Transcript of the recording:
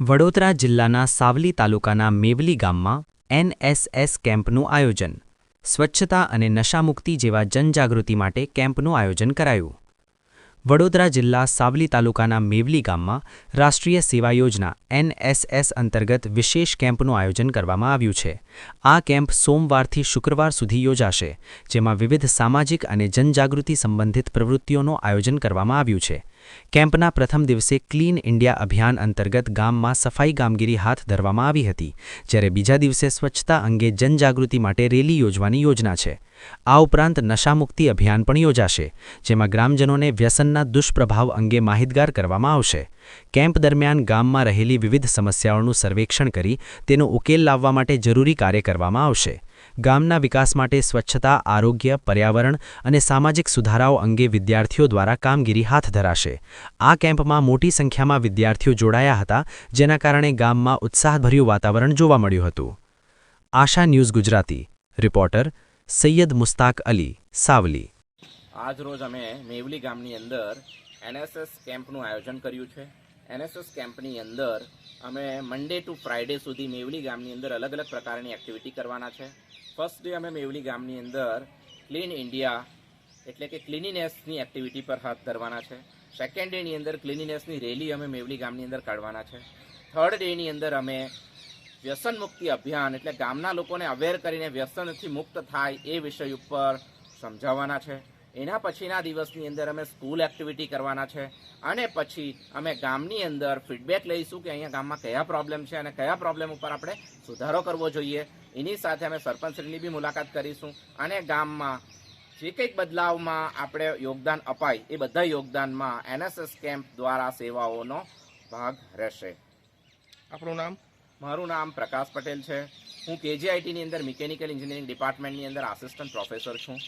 વડોદરા જિલ્લાના સાવલી તાલુકાના મેવલી ગામમાં એનએસએસ કેમ્પનું આયોજન. સ્વચ્છતા અને નશામુક્તિ જેવા જનજાગૃતિ માટે કેમ્પનું આયોજન કરાયું. વડોદરા જિલ્લા સાવલી તાલુકાના મેવલી ગામમાં રાષ્ટ્રીય સેવા યોજના એનએસએસ અંતર્ગત વિશેષ કેમ્પનું આયોજન કરવામાં આવ્યું છે. આ કેમ્પ સોમવારથી શુક્રવાર સુધી યોજાશે, જેમાં વિવિધ સામાજિક અને જનજાગૃતિ સંબંધિત પ્રવૃત્તિઓનું આયોજન કરવામાં આવ્યું છે. કેમ્પના પ્રથમ દિવસે ક્લીન ઇન્ડિયા અભિયાન અંતર્ગત ગામમાં સફાઈ કામગીરી હાથ ધરવામાં આવી હતી, જ્યારે બીજા દિવસે સ્વચ્છતા અંગે જનજાગૃતિ માટે રેલી યોજવાની યોજના છે. આ ઉપરાંત નશામુક્તિ અભિયાન પણ યોજાશે, જેમાં ગ્રામજનોને વ્યસનના દુષ્પ્રભાવ અંગે માહિતગાર કરવામાં આવશે. કેમ્પ દરમિયાન ગામમાં રહેલી વિવિધ સમસ્યાઓનું સર્વેક્ષણ કરી તેનો ઉકેલ લાવવા માટે જરૂરી કાર્ય કરવામાં આવશે. ગામના વિકાસ માટે સ્વચ્છતા, આરોગ્ય, પર્યાવરણ અને સામાજિક સુધારાઓ અંગે વિદ્યાર્થીઓ દ્વારા કામગીરી હાથ ધરાશે. આ કેમ્પમાં મોટી સંખ્યામાં વિદ્યાર્થીઓ જોડાયા હતા, જેના કારણે ગામમાં ઉત્સાહભર્યું વાતાવરણ જોવા મળ્યું હતું. આશા ન્યૂઝ ગુજરાતી. રિપોર્ટર સૈયદ મુસ્તાક અલી, સાવલી. આજ રોજ અમે મેવલી ગામની અંદર એનએસએસ કેમ્પનું આયોજન કર્યું છે. એનએસએસ કેમ્પની અંદર અમે મંડે ટુ ફ્રાઇડે સુધી મેવલી ગામની અંદર અલગ અલગ પ્રકારની એક્ટિવિટી કરવાના છે. ફર્સ્ટ ડે અમે મેવલી ગામની અંદર ક્લીન ઇન્ડિયા એટલે કે ક્લિનિનેસની એક્ટિવિટી પર હાથ ધરવાના છે. સેકન્ડ ડેની અંદર ક્લિનિનેસની રેલી અમે મેવલી ગામની અંદર કાઢવાના છે. થર્ડ ડેની અંદર અમે વ્યસન મુક્તિ અભિયાન એટલે ગામના લોકોને અવેર કરીને વ્યસનથી મુક્ત થાય એ વિષય ઉપર સમજાવવાના છે. એના પછીના દિવસની અંદર અમે સ્કૂલ એક્ટિવિટી કરવાના છે અને પછી અમે ગામની અંદર ફીડબેક લઈશું કે અહીંયા ગામમાં કયા પ્રોબ્લેમ છે અને કયા પ્રોબ્લેમ ઉપર આપણે સુધારો કરવો જોઈએ. એની સાથે અમે સરપંચશ્રીની બી મુલાકાત કરીશું અને ગામમાં જે કંઈક બદલાવમાં આપણે યોગદાન અપાય એ બધા યોગદાનમાં એનએસએસ કેમ્પ દ્વારા સેવાઓનો ભાગ રહેશે. આપણું નામ? મારું નામ પ્રકાશ પટેલ છે. હું કેજીઆઈટીની અંદર મિકેનિકલ એન્જિનિયરિંગ ડિપાર્ટમેન્ટની અંદર આસિસ્ટન્ટ પ્રોફેસર છું.